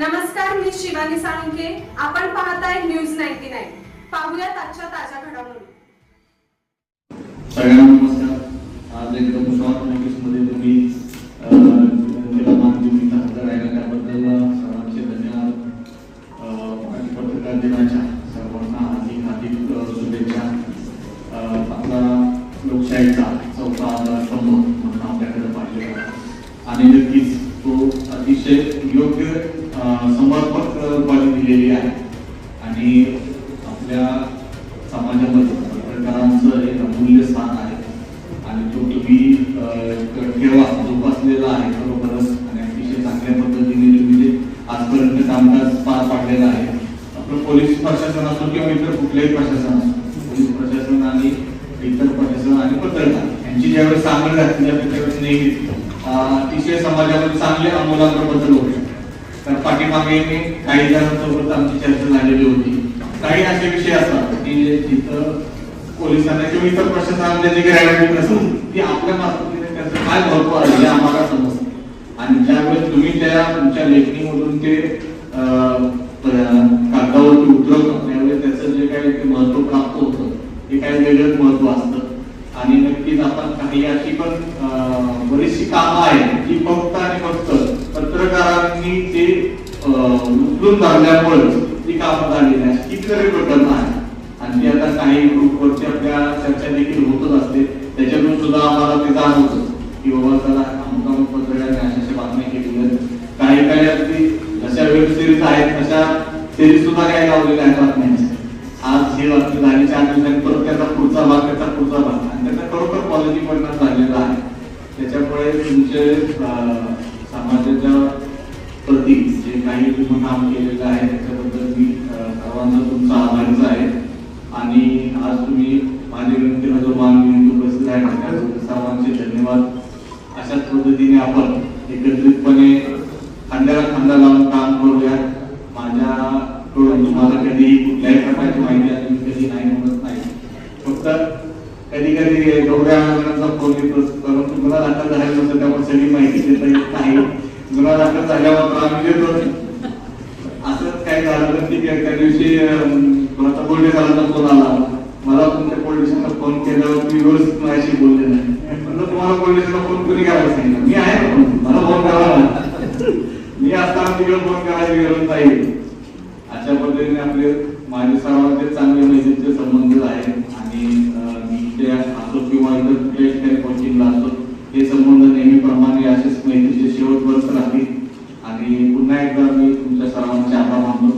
नमस्कार मी शिवानी साळुंके आपण पाहताय न्यूज नाईन्टी नाईन. पाहूयात आजच्या ताज्या घडामोडी. सगळ्यांना नमस्कार. आज एकदम शॉर्ट तुम्ही मान देऊन हजर राहिला. त्याबद्दल सर्वांचे धन्यवाद. आणि पत्रकार दिनाच्या सर्वांना अधिक शुभेच्छा. आपला लोकशाहीचा चौथा आधार स्तंभ म्हणून आपल्याकडे पाहिजे आणि नक्कीच तो योग्य समर्पक दिलेली आहे आणि आपल्या समाजामध्ये पत्रकारांचं एक अमूल्य स्थान आहे. आणि तो तुम्ही ठेवा जोपासलेला आहे बरोबरच आणि अतिशय चांगल्या पद्धतीने तुम्ही ते आजपर्यंत कामकाज पार पाडलेलं आहे. आपलं पोलीस प्रशासन असो किंवा इतर कुठलेही प्रशासन असो पोलीस प्रशासन आणि इतर प्रशासन आणि पत्रकार यांची ज्यावेळेस सांगड घातली जाते त्यावेळेस नेहमीच अतिशय समाजामध्ये चांगले अमूलाग्र बदल होऊ शकतात. तर पाठीमागे मी काही जणांसोबत आमची चर्चा झालेली होती. काही असे विषय असतात की तिथं पोलिसांना किंवा इतर प्रशासनामध्ये जे ग्रॅव्हिटी असून ती आपल्या मार्फतीने त्याचं काय महत्त्व आहे हे आम्हाला समजतं. आणि ज्यावेळेस तुम्ही त्या तुमच्या लेखणीमधून ते कागदावरती उतरवतो त्यावेळेस त्याचं जे काही ते महत्त्व प्राप्त होतं ते काही वेगळंच महत्त्व असतं. आणि नक्कीच आपण काही अशी पण अं, कामं आहेत ही फक्त आणि फक्त पत्रकारांनी ते उचलून धरल्यामुळे ती कामं झालेली आहेत कितीतरी प्रकरणं आहे आणि ते आता काही ग्रुपवरती आपल्या चर्चा देखील होतच असते. त्याच्यातून सुद्धा आम्हाला ते जाणवतं की बाबा चला अमुक अमुक पत्रकारांनी अशा बातम्या केलेल्या आहेत. काही काही अगदी जशा वेब सिरीज आहेत तशा सिरीज सुद्धा काही लावलेल्या आहेत बातम्यांच्या. आज ही बातमी झाली चार दिवसांनी परत त्याचा पुढचा भाग त्याचा पुढचा भाग. आणि त्याचा खरोखर पॉझिटिव्ह परिणाम झालेला आहे. त्याच्यामुळे तुमचे समाजाच्या प्रती जे काही तुम्ही काम केलेलं आहे त्याच्याबद्दल मी सर्वांचा तुमचा आभारीच आहे. आणि आज तुम्ही माझ्या विनंतीला जो मान घेऊन उपस्थित आहे. त्याबद्दल सर्वांचे धन्यवाद. अशाच पद्धतीने आपण एकत्रितपणे खांद्याला खांदा लावून काम करूया. माझ्याकडून तुम्हाला कधीही कुठल्याही प्रकारची माहिती आली कधी नाही म्हणत नाही. फक्त कधी एवढ्या जणांचा फोन येतो परंतु गुन्हा दाखल झाल्यानंतर नसतं त्यामुळे सगळी माहिती देता येत नाही. गुन्हा दाखल झाल्यावर आम्ही देतो. असंच काय झालं तर ठीक आहे त्या दिवशी अं, आता पोलीस फोन आला. मला तुमच्या पोलिसांना फोन केल्यावर तुम्ही व्यवस्थित माझ्याशी बोलले नाही. म्हणजे तुम्हाला पोलिसांना फोन कोणी करायला सांगितलं? मी आहे. मला फोन करावा ना. मी असताना तिकडे फोन करायची गरज नाही. अशा पद्धतीने आपले माझे सर्वांचे चांगले मैत्रीचे संबंध आहेत आणि हे संबंध नेहमीप्रमाणे असेच माहितीचे शेवटपर्यंत राहतील आणि पुन्हा एकदा मी तुमच्या सर्वांचे आभार मानतो.